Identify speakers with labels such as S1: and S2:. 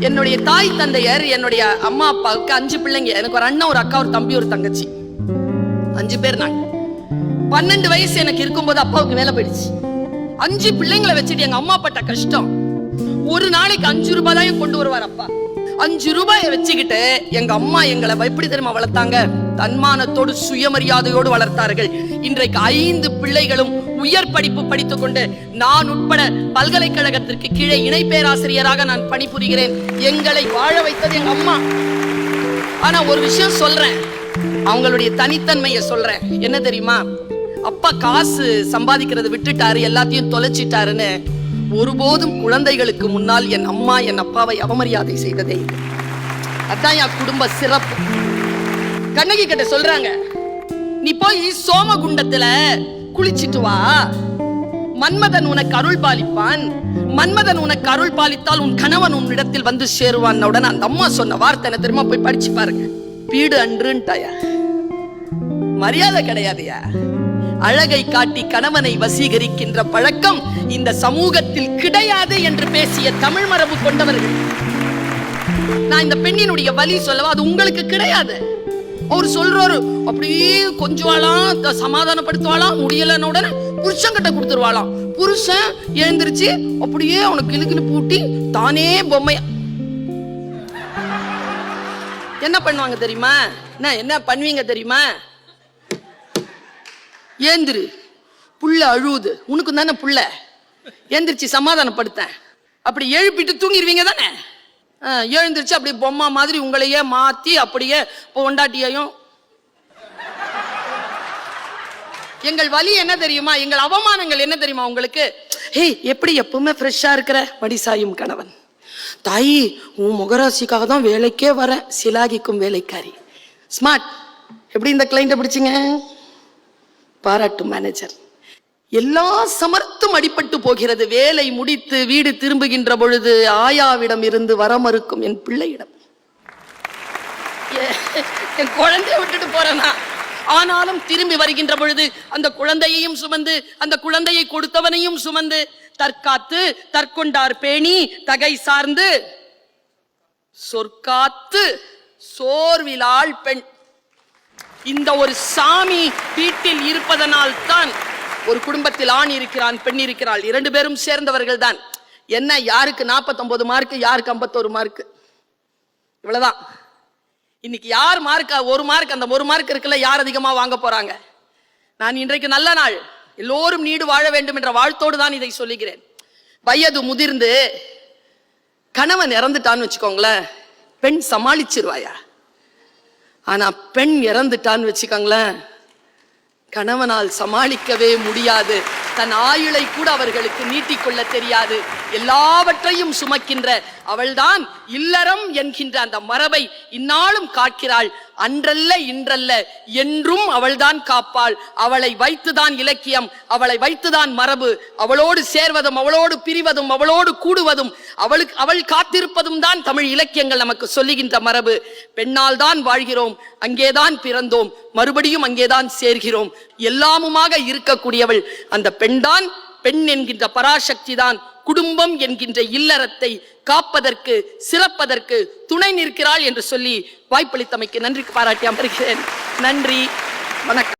S1: என்னுடைய தாய் தந்தையர் என்னுடைய அம்மா அப்பாவுக்கு அஞ்சு பிள்ளைங்க. எனக்கு ஒரு அண்ணன் ஒரு அக்கா ஒரு தம்பி ஒரு தங்கச்சி. அஞ்சு பேர் நாங்க. பன்னெண்டு வயசு எனக்கு இருக்கும்போது அப்பாவுக்கு வேலை போயிடுச்சு. அஞ்சு பிள்ளைங்களை வச்சுட்டு எங்க அம்மா பட்ட கஷ்டம். ஒரு நாளைக்கு அஞ்சு ரூபாய் தான் கொண்டு வருவார் அப்பா. அஞ்சு ரூபாயை வச்சுக்கிட்டு எங்க அம்மா எங்களை எப்படி தெரியுமா வளர்த்தாங்க? தன்மானத்தோடு சுயமரியாதையோடு வளர்த்தார்கள். இன்றைக்கு ஐந்து பிள்ளைகளும் உயர் படிப்பு படித்துக் கொண்டு நான் உட்பட பல்கலைக்கழகத்திற்கு கீழே இணை பேராசிரியராக நான் பணிபுரிகிறேன். எங்களை வாழ வைத்தது எங்க அம்மா. ஆனா ஒரு விஷயம் சொல்றேன். அவங்களுடைய தனித்தன்மையை சொல்றேன். என்ன தெரியுமா? அப்பா காசு சம்பாதிக்கிறத விட்டுட்டாரு எல்லாத்தையும் தொலைச்சிட்டாருன்னு ஒருபோதும் குழந்தைகளுக்கு முன்னால் என் அம்மா என் அப்பாவை அவமரியாதை செய்ததே இல்லை. அதான் என் குடும்ப சிறப்பு. கண்ணகி கிட்ட சொல்றாங்க நீ போய் சோமகுண்டத்துல குளிச்சிட்டு வா. மன்மதன் உனக்கு அருள் பாலிப்பான். மன்மதன் உனக்கு அருள் பாலித்தால் உன் கணவன் உன்னிடத்தில் வந்து சேருவான் உடனே அந்த அம்மா சொன்ன வார்த்தை என்ன தெரியுமா போய் படிச்சு பாருங்க. பீடு அன்றுன்ட்டாயா. மரியாதை கிடையாதுயா. அழகை காட்டி கணவனை வசீகரிக்கின்ற பழக்கம் இந்த சமூகத்தில் கிடையாது என்று பேசிய தமிழ் மரபு கொண்டவர்கள். நான் இந்த பெண்ணினுடைய வலி சொல்லவா? அது உங்களுக்கு கிடையாது. அவர் சொல்றாரு அப்படியே கொஞ்சவாளாம் சமாதானப்படுத்துவாளாம் முடியலன்னு உடனே புருஷன் கிட்ட கொடுத்துருவாளாம். புருஷன் எழுந்திருச்சு அப்படியே அவனுக்கு கிளுக்கிளு பூட்டி தானே பொம்மையா என்ன பண்ணுவாங்க தெரியுமா? என்ன என்ன பண்ணுவீங்க தெரியுமா? ஏந்திரு புள்ள அழுவுது. உனக்கு தானே புள்ள? எந்திரிச்சு சமாதானப்படுத்தேன். அப்படி எழுப்பிட்டு தூங்கிடுவீங்க தானே? எழுந்திரிச்சு அப்படி பொம்மை மாதிரி உங்களையே மாத்தி அப்படியே பொண்டாட்டியையும் எங்கள் வலி என்ன தெரியுமா? எங்கள் அவமானங்கள் என்ன தெரியுமா உங்களுக்கு? ஹே எப்படி எப்பவுமே ஃப்ரெஷ்ஷா இருக்கிற மடிசாயும் கணவன். தாயி உன் முகராசிக்காக தான் வேலைக்கே வரேன் சிலாகிக்கும் வேலைக்காரி. ஸ்மார்ட் எப்படி இந்த கிளைண்ட்டை பிடிச்சிங்க? பாராட்டு மேனேஜர் எல்லா சமர்த்தும் அடிபட்டு போகிறது. வேலை முடித்து வீடு திரும்புகின்ற பொழுது ஆயாவிடம் இருந்து வர மறுக்கும் என் பிள்ளையிடம். ஏ- என் குழந்தைய விட்டுட்டு போறேனா ஆனாலும் திரும்பி வருகின்ற பொழுது அந்த குழந்தையையும் சுமந்து அந்த குழந்தையை கொடுத்தவனையும் சுமந்து தற்காத்து தற்கொண்டார் பேணி தகை சார்ந்து சொற்காத்து சோர்விலாள் பெண். இந்த ஒரு சாமி வீட்டில் இருப்பதனால் தான் ஒரு குடும்பத்தில் ஆண் இருக்கிறான் பெண் இருக்கிறாள். இரண்டு பேரும் சேர்ந்தவர்கள் தான் என்ன யாருக்கு 49 மார்க் யாருக்கு 51 மார்க் இவ்வளவுதான். இன்னைக்கு யார் மார்க் ஒரு மார்க் அந்த ஒரு மார்க் இருக்குல்ல யார் அதிகமாக வாங்க போறாங்க? நான் இன்றைக்கு நல்ல நாள். எல்லோரும் நீடு வாழ வேண்டும் என்ற வாழ்த்தோடு தான் இதை சொல்லுகிறேன். வயது முதிர்ந்து கணவன் இறந்துட்டான்னு வச்சுக்கோங்களேன் பெண் சமாளிச்சிருவாயா? ஆனா பெண் இறந்துட்டான்னு வச்சுக்கோங்களேன் கணவனால் சமாளிக்கவே முடியாது. தன் ஆயுளை கூட அவர்களுக்கு நீட்டிக்கொள்ள தெரியாது. எல்லாவற்றையும் சுமக்கின்ற அவள்தான் இல்லறம் என்கின்ற அந்த மரபை இந்நாளும் காக்கிறாள். அன்றல்ல இன்றல்ல என்றும் அவள்தான் காப்பாள். அவளை வைத்துதான் இலக்கியம் அவளை வைத்துதான் மரபு. அவளோடு சேர்வதும் அவளோடு பிரிவதும் அவளோடு கூடுவதும் அவளுக்கு அவள் காத்திருப்பதும் தான் தமிழ் இலக்கியங்கள் நமக்கு சொல்லுகின்ற மரபு. பெண்ணால் தான் வாழ்கிறோம் அங்கேதான் பிறந்தோம் மறுபடியும் அங்கேதான் சேர்கிறோம். எல்லாமுமாக இருக்கக்கூடியவள் அந்த பெண் பெண்தான் பெண் என்கின்ற பராசக்தி தான் குடும்பம் என்கின்ற இல்லறத்தை காப்பதற்கு சிறப்பதற்கு துணை நிற்கிறாள் என்று சொல்லி வாய்ப்பளித்தமைக்கு நன்றி பாராட்டி அமர்கிறேன். நன்றி வணக்கம்.